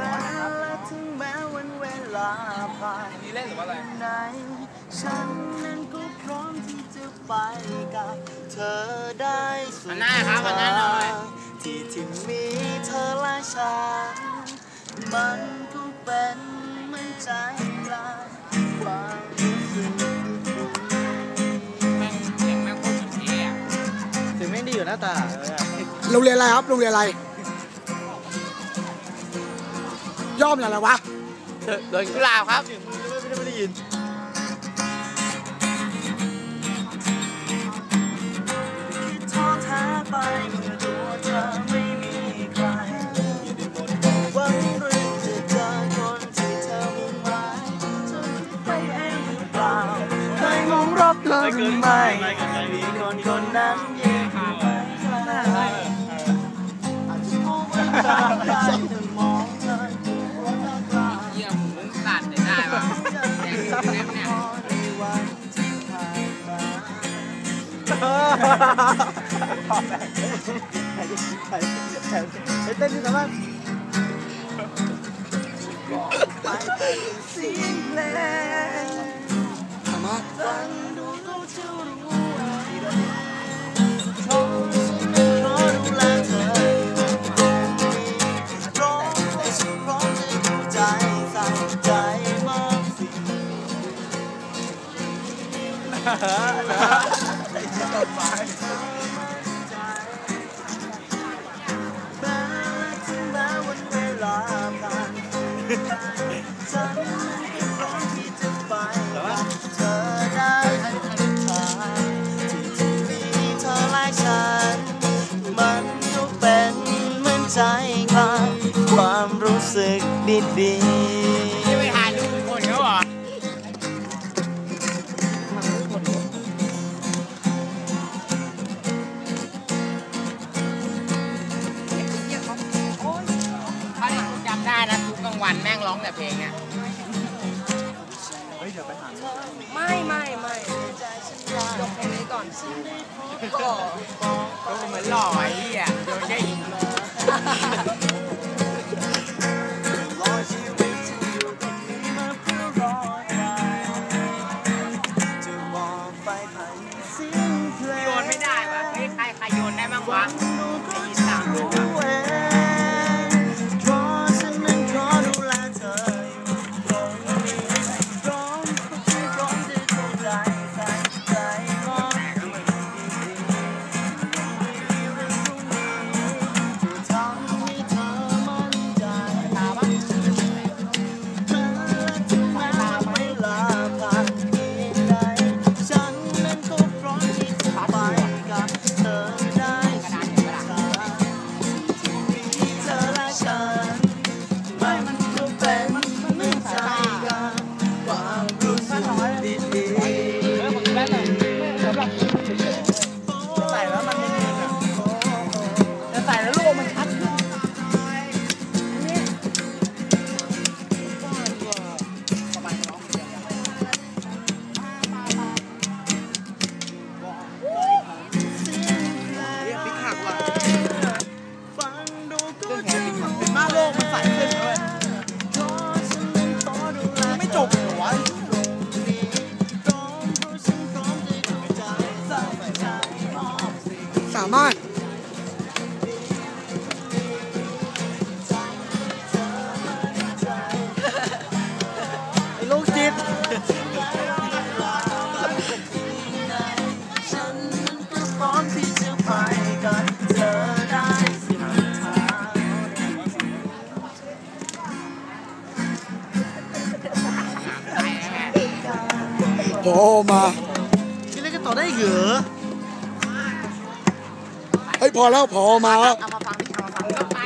ม้และถึงแม้วันเวลาผ่านนี่เล่นหรือว่าอะไรไหนฉันนั้นก็พร้อมที่จะไปกับเธอได้สุดหน้าครับอันหน้าหน่อยที่ที่มีเธอและฉันมันก็เป็นเหมือนใจกลางความรู้สึกแม่งเสียงแม่งโคตรสุดเท่อะเสียงไม่ดีอยู่หน้าตาโรงเรียนอะไรครับโรงเรียนอะไร ย่อมอะไรวะโดนกุหลาบครับไม่ได้ยินท้อแท้ไปเมื่อตัวเธอไม่มีใครหวังหรือจะเจอคนที่เธอมุ่งห เต้นที่ไหนบ้างเสียงเพลงสามารถฟังดูก็จะรู้ว่าเพราะเพราะดูแลเธอเพราะฉันพร้อมจะดูใจใส่ใจมากสิ แม้ถึงแม้วันเวลาผ่านฉันก็พร้อมที่จะไปกับเธอได้ทุกทางที่ที่มีเธอและฉันมันก็เป็นเหมือนใจกลาความรู้สึกดีนี่ วันแม่งร้องแต่เพลงเนี่ยไม่ไม่ไม่ยกเพลงนี้ก่อนก็ก็เหมือนหล่อไอ้เหี้ยโดนแค่หินๆรอชีวิตฉันอยู่ตรงนี้มาเพื่อรอใครจะมองไปผ่านเสียงเพลงโยนไม่ได้ว่ะเฮ้ยใครใครโยนได้บ้างวะ สามารถไอ้ลูกจิตฉันนั้นก็พร้อมที่จะไปกับเธอได้สุดทางพอมาพี่เล่นกันต่อได้เหรอเฮ้ยพอแล้วพอมาแล้วเอามาฟัง